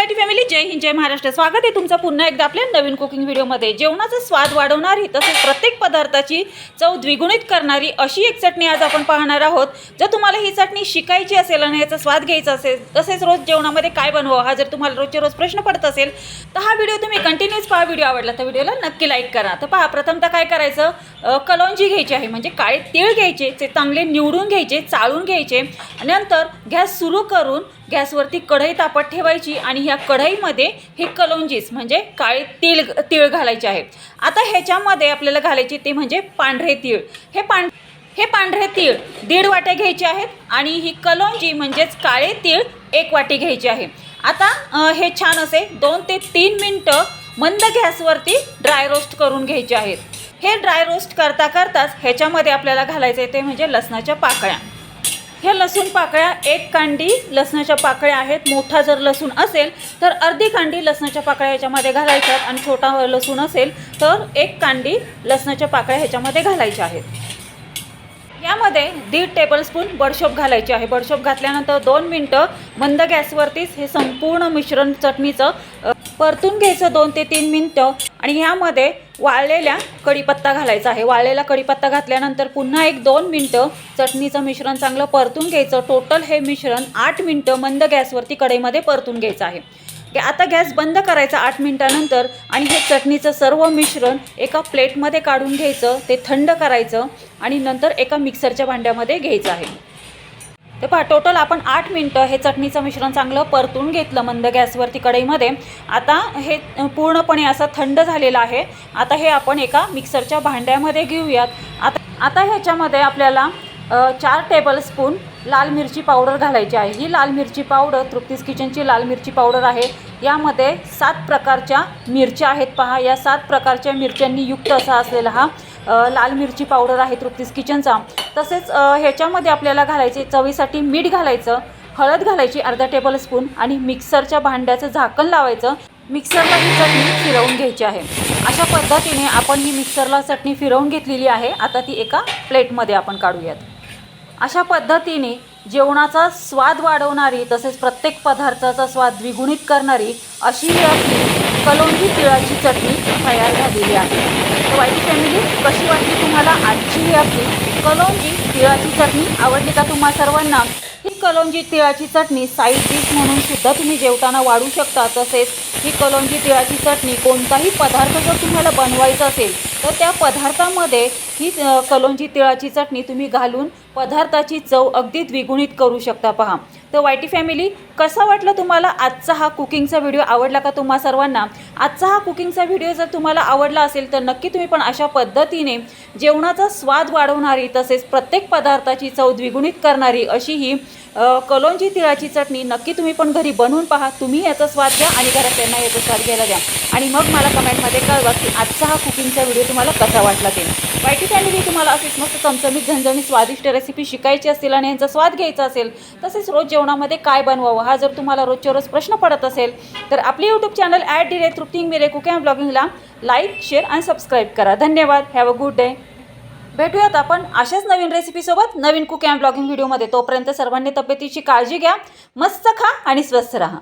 YT family जय हिंद जय महाराष्ट्र. स्वागत आहे तुमचं पुन्हा एकदा आपल्या नवीन कुकिंग व्हिडिओमध्ये जेवणाचा स्वाद वाढवणारी तसेच प्रत्येक पदार्थाची चव द्विगुणित करणारी अशी एक चटणी आज आपण पाहणार आहोत. जर तुम्हाला ही चटणी शिकायची असेल आणि याचा स्वाद घ्यायचा असेल तसेच रोज जेवणामध्ये काय बनवा हा जर तुम्हाला रोजच्या रोज प्रश्न पडत असेल तर हा व्हिडिओ तुम्ही कंटिन्यूस पहा. व्हिडिओ आवडला तर व्हिडिओला नक्की लाईक करा. तर पहा प्रथमतः काय करायचं? कलौंजी घ्यायची आहे. म्हणजे काळे तीळ घ्यायचे ते चांगले निवडून घ्यायचे चाळून घ्यायचे. नंतर गॅस सुरू करून गॅसवरती कढई तापत ठेवायची आणि ह्या कढईमध्ये हे कलोंजीस म्हणजे काळे तीळ तीळ घालायचे आहे. आता ह्याच्यामध्ये आपल्याला घालायचे ते म्हणजे पांढरे तीळ. हे पांढ हे पांढरे तीळ दीड वाट्या घ्यायचे आहेत आणि ही कलोंजी म्हणजेच काळे तीळ एक वाटी घ्यायची आहे. आता हे छान असे दोन ते तीन मिनटं मंद गॅसवरती ड्राय रोस्ट करून घ्यायचे आहेत. हे ड्राय रोस्ट करता करताच ह्याच्यामध्ये आपल्याला घालायचं आहे ते म्हणजे लसणाच्या पाकळ्या. ह्या लसूण पाकळ्या एक कांडी लसणाच्या पाकळ्या आहेत. मोठा जर लसूण असेल तर अर्धी कांडी लसणाच्या पाकळ्या ह्याच्यामध्ये घालायच्यात. आणि छोटा लसूण असेल तर एक कांडी लसणाच्या पाकळ्या ह्याच्यामध्ये घालायच्या आहेत. यामध्ये दीड टेबलस्पून बडशोप घालायची आहे. बडशोप घातल्यानंतर दोन मिनटं मंद गॅसवरतीच हे संपूर्ण मिश्रण चटणीचं परतून घ्यायचं दोन ते तीन मिनटं. आणि ह्यामध्ये वाळलेल्या कढीपत्ता घालायचा आहे. वाळलेला कढीपत्ता घातल्यानंतर पुन्हा एक दोन मिनटं चटणीचं मिश्रण चांगलं परतून घ्यायचं. टोटल हे मिश्रण आठ मिनटं मंद गॅसवरती कढईमध्ये परतून घ्यायचं आहे. आता गॅस बंद करायचा आठ मिनटानंतर आणि हे चटणीचं सर्व मिश्रण एका प्लेटमध्ये काढून घ्यायचं. ते थंड करायचं आणि नंतर एका मिक्सरच्या भांड्यामध्ये घ्यायचं आहे. ते पहा टोटल आपण आठ मिनटं हे चटणीचं मिश्रण चांगलं परतून घेतलं मंद गॅसवरती कढईमध्ये. आता हे पूर्णपणे असं थंड झालेलं आहे. आता हे आपण एका मिक्सरच्या भांड्यामध्ये घेऊयात. आता आता ह्याच्यामध्ये आपल्याला चार टेबलस्पून लाल मिरची पावडर घालायची आहे. ही लाल मिरची पावडर तृप्तीस किचनची लाल मिरची पावडर आहे. यामध्ये सात प्रकारच्या मिरच्या आहेत. पहा या सात प्रकारच्या मिरच्यांनी युक्त असा असलेला हा लाल मिरची पावडर आहे तृप्तीस किचनचा. तसेच ह्याच्यामध्ये आपल्याला घालायचे चवीसाठी मीठ घालायचं हळद घालायची अर्धा टेबलस्पून आणि मिक्सरच्या भांड्याचं झाकण लावायचं. मिक्सरला ही चटणी फिरवून घ्यायची आहे. अशा पद्धतीने आपण ही मिक्सरला चटणी फिरवून घेतलेली आहे. आता ती एका प्लेटमध्ये आपण काढूयात. अशा पद्धतीने जेवणाचा स्वाद वाढवणारी तसेच प्रत्येक पदार्थाचा स्वाद द्विगुणित करणारी अशी ही आपली कलोंजी तिळाची चटणी तयार झालेली आहे. वाईट फॅमिली कशी वाटली तुम्हाला आजची ही आपली कलोंजी तिळाची चटणी? आवडली का तुम्हा सर्वांना? ही कलोंजी तिळाची चटणी साईड डिश म्हणून सुद्धा तुम्ही जेवताना वाढू शकता. तसेच ही कलोंजी तिळाची चटणी कोणताही पदार्थ जर तुम्हाला बनवायचा असेल तर त्या पदार्थामध्ये ही कलोंजी तिळाची चटणी तुम्ही घालून पदार्थाची चव अगदी द्विगुणित करू शकता. पहा. तर वायटी फॅमिली कसा वाटला तुम्हाला आजचा हा कुकिंगचा व्हिडिओ आवडला का तुम्हा सर्वांना? आजचा हा कुकिंगचा व्हिडिओ जर तुम्हाला आवडला असेल तर नक्की तुम्ही पण अशा पद्धतीने जेवणाचा स्वाद वाढवणारी तसेच प्रत्येक पदार्थाची चव द्विगुणित करणारी अशी ही कलोंजी तिळाची चटणी नक्की तुम्ही पण घरी बनवून पहा. तुम्ही याचा स्वाद घ्या आणि घरातल्यांना याचा स्वाद घ्यायला द्या. आणि मग मला कमेंटमध्ये कळवा की आजचा हा कुकिंगचा व्हिडिओ तुम्हाला कसा वाटला ते. वाईटी फॅमिली तुम्हाला असेच मस्त चमचमीत झणझणीत स्वादिष्ट रेसिपी शिकायची असतील आणि यांचा स्वाद घ्यायचा असेल तसेच रोज जेवणामध्ये काय बनवावं हा जर तुम्हाला रोजच्या रोज प्रश्न पडत असेल तर आपले यूट्यूब चॅनल ॲट डिरे तृप्तिंग मिरे कुकिंग ब्लॉगिंगला लाईक शेअर आणि सबस्क्राईब करा. धन्यवाद. हॅव अ गुड डे भेटूयात आपण अशाच नवीन रेसिपीसोबत नवीन कुकिंग अँड ब्लॉगिंग व्हिडिओमध्ये तोपर्यंत सर्वांनी तब्येतीची काळजी घ्या मस्त खा आणि स्वस्थ राहा.